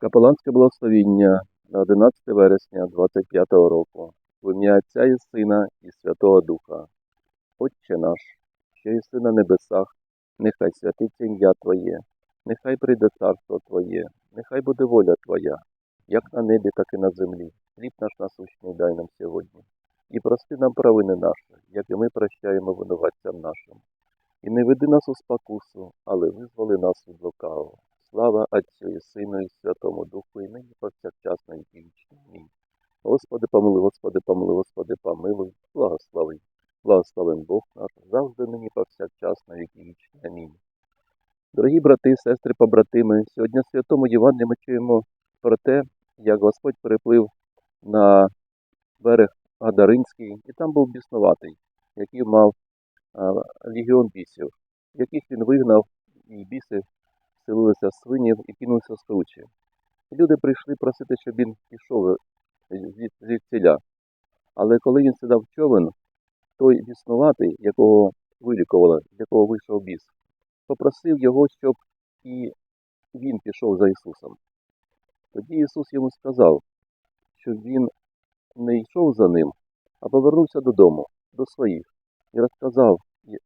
Капеланське благословіння на 11 вересня 25 року. В ім'я Отця і Сина і Святого Духа. Отче наш, що єси на небесах, нехай святиться ім'я Твоє, нехай прийде царство Твоє, нехай буде воля Твоя, як на небі, так і на землі. Хліб наш насущний дай нам сьогодні. І прости нам провини наші, як і ми прощаємо винуватцям нашим. І не веди нас у спокусу, але визволи нас від лукавого. Слава Отцю і Сину і Святому Духу, і нині повсякчас на вічні. Амінь. Господи, помилуй, Господи, помилуй, Господи, помилуй, благослови. Благословен Бог наш, завжди нині повсякчас на віки. Амінь. Дорогі брати, сестри, побратими, сьогодні в Святому Євангелії ми чуємо про те, як Господь переплив на берег Гадаринський, і там був біснуватий, який мав легіон бісів, яких він вигнав, і біси селилися з свинів і кинулися з кручі. І люди прийшли просити, щоб він пішов звід- звідсіля. Але коли він сідав в човен, той біснуватий, якого вилікували, з якого вийшов біс, попросив його, щоб і він пішов за Ісусом. Тоді Ісус йому сказав, щоб він не йшов за ним, а повернувся додому, до своїх, і розказав,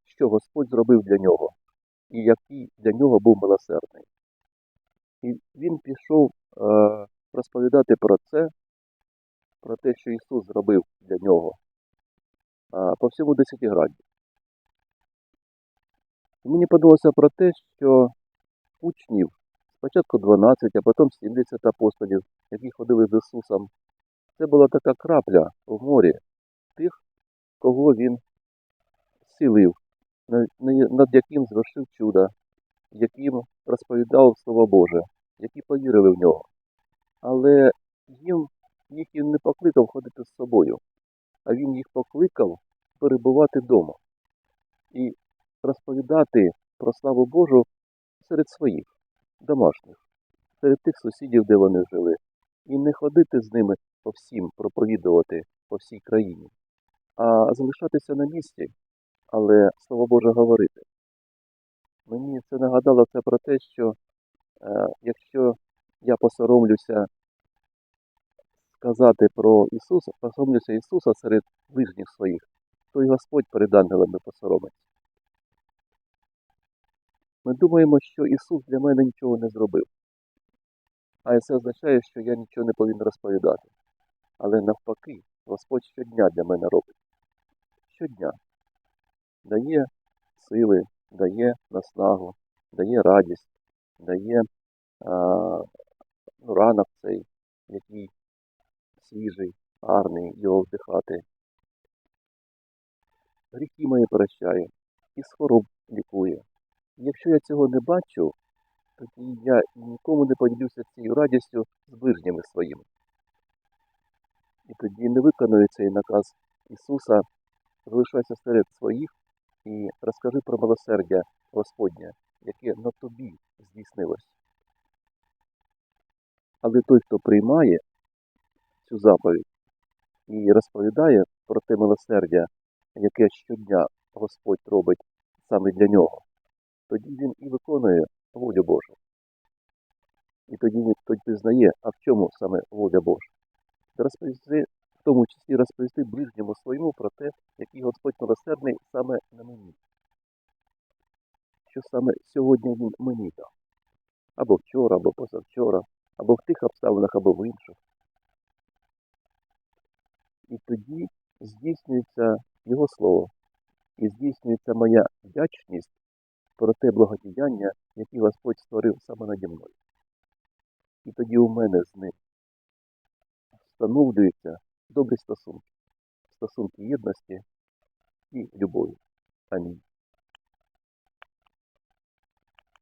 що Господь зробив для нього, і який для нього був милосердний. І він пішов е, розповідати про це, про те, що Ісус зробив для нього е, по всьому десятиграді. Мені подалося про те, що учнів спочатку 12, а потім 70 апостолів, які ходили з Ісусом, це була така крапля в морі тих, кого він на- над яким звершив чудо, яким розповідав Слово Боже, які повірили в нього. Але їм їх він не покликав ходити з собою, а він їх покликав перебувати вдома і розповідати про славу Божу серед своїх, домашніх, серед тих сусідів, де вони жили, і не ходити з ними по всім, проповідувати по всій країні, а залишатися на місці, але Слово Боже говорити. Мені це нагадало це про те, що е, якщо я посоромлюся сказати про Ісуса, посоромлюся Ісуса серед ближніх своїх, то і Господь перед ангелами посоромиться. Ми думаємо, що Ісус для мене нічого не зробив. А це означає, що я нічого не повинен розповідати. Але навпаки, Господь щодня для мене робить. Щодня дає сили, дає наснагу, дає радість, дає а, ну, ранок цей, який свіжий, гарний, його вдихати. Гріхи мої прощає, і з хвороб лікує. Якщо я цього не бачу, тоді я нікому не поділюся цією радістю з ближніми своїми. І тоді не виконую цей наказ Ісуса, залишайся серед своїх і розкажи про милосердя Господнє, яке на тобі здійснилось. Але той, хто приймає цю заповідь і розповідає про те милосердя, яке щодня Господь робить саме для нього, тоді він і виконує волю Божу. І тоді він тоді пізнає, а в чому саме воля Божа. Розповісти, в тому числі розповісти ближньому своєму про те, який Господь милосердний саме. Що саме сьогодні він мені дав. Або вчора, або позавчора, або в тих обставинах, або в інших. І тоді здійснюється Його слово, і здійснюється моя вдячність про те благодіяння, яке Господь створив саме наді мною. І тоді у мене з ним встановлюються добрі стосунки, стосунки єдності і любові. Амінь.